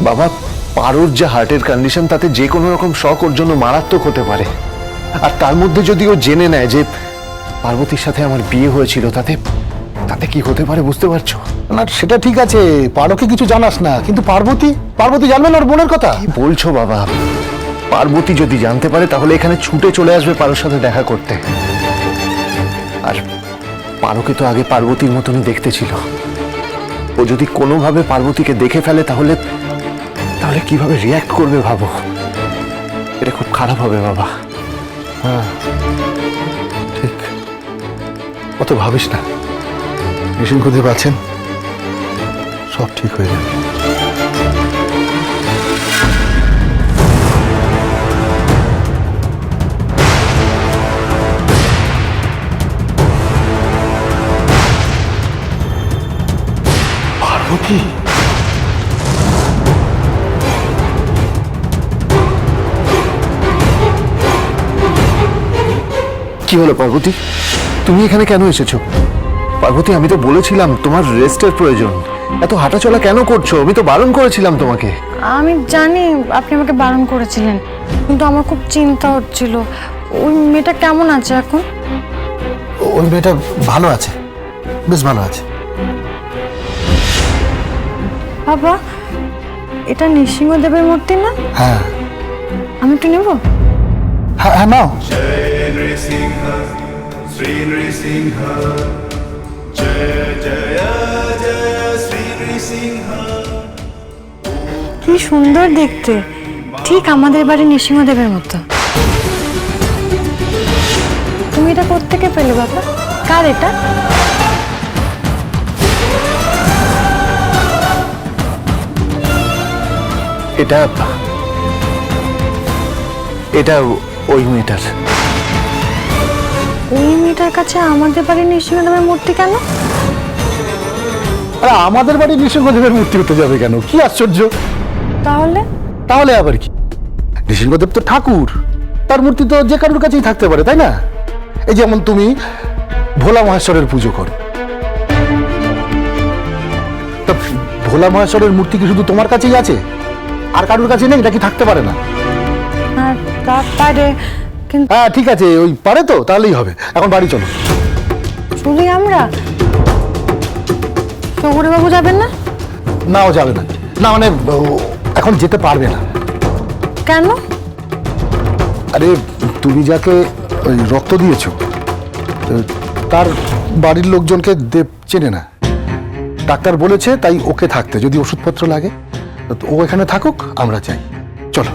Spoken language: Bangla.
বাবা পারোর যে হার্টের কন্ডিশন তাতে যে কোনো রকম শখ ওর জন্য মারাত্মক হতে পারে। আর তার মধ্যে যদি ও জেনে নেয় যে পার্বতীর সাথে আমার বিয়ে হয়েছিল তাতে তাতে কি হতে পারে বুঝতে পারছ? না সেটা ঠিক আছে পারোকে কিছু জানাস না কিন্তু পার্বতী পার্বতী জানবে না ওর বোনের কথা? কি বলছো বাবা? পার্বতী যদি জানতে পারে তাহলে এখানে ছুটে চলে আসবে পারোর সাথে দেখা করতে। আর পারোকে তো আগে পার্বতীর মতনই দেখতে ছিল। ও যদি কোনোভাবে পার্বতীকে দেখে ফেলে তাহলে তাহলে কীভাবে রিয়াক্ট করবে ভাবো? এটা খুব খারাপ হবে বাবা। হ্যাঁ ঠিক। অত ভাবিস না। নৃসিংহদেব আছেন সব ঠিক হয়ে যাবে। পার্বতী কি হলো পার্বতী? তুমি এখানে কেন এসেছ? পার্বতী আমি তো বলেছিলাম তোমার রেস্টের প্রয়োজন। এত হাঁটাচলা কেন করছ? আমি তো বারণ করেছিলাম তোমাকে। আমি জানি আপনি আমাকে বারণ করেছিলেন কিন্তু আমার খুব চিন্তা হচ্ছিল। ওই মেয়েটা কেমন আছে এখন? ওই মেয়েটা ভালো আছে বেশ ভালো আছে। বাবা এটা নৃসিংহদেবের মূর্তি না? হ্যাঁ। আমি একটু নেব? হ্যাঁ হ্যাঁ নাও। नृसिंह श्री नृसिंह जय जय जय श्री नृसिंह কি সুন্দর দেখতে ঠিক আমাদের বাড়ি নৃসিংহদেবের মতো তুমি এটা কোত্থেকে পেলে বাবা কার এটা এটা এটা ওই মেয়েটার ওই মেয়েটার কাছে আমাদের বাড়ির নৃসিংহদেবের মূর্তি কেন? আরে আমাদের বাড়ি নৃসিংহদেবের মূর্তি হতে যাবে কেন? কি আশ্চর্য! তাহলে? তাহলে আবার কি? নৃসিংহদেব তো ঠাকুর। তার মূর্তি তো যে কারোর কাছেই থাকতে পারে তাই না? এই যেমন তুমি ভোলা মহেশ্বরের পুজো করো। তা ভোলা মহেশ্বরের মূর্তি কি শুধু তোমার কাছেই আছে? আর কারোর কাছে নেই? এটা কি থাকতে পারে না? আর তা পারে কিন্তু হ্যাঁ ঠিক আছে ওই পারে তো তাহলেই হবে। এখন বাড়ি চলো। শুধুই আমরা? বাবু যাবেন না? না ও যাবে না। না মানে ও এখন যেতে পারবে না। কেন? আরে তুমি যাকে ওই রক্ত দিয়েছ তার বাড়ির লোকজনকে দেব চেনে না। ডাক্তার বলেছে তাই ওকে থাকতে যদি ওষুধপত্র লাগে। ও এখানে থাকুক আমরা চাই চলো।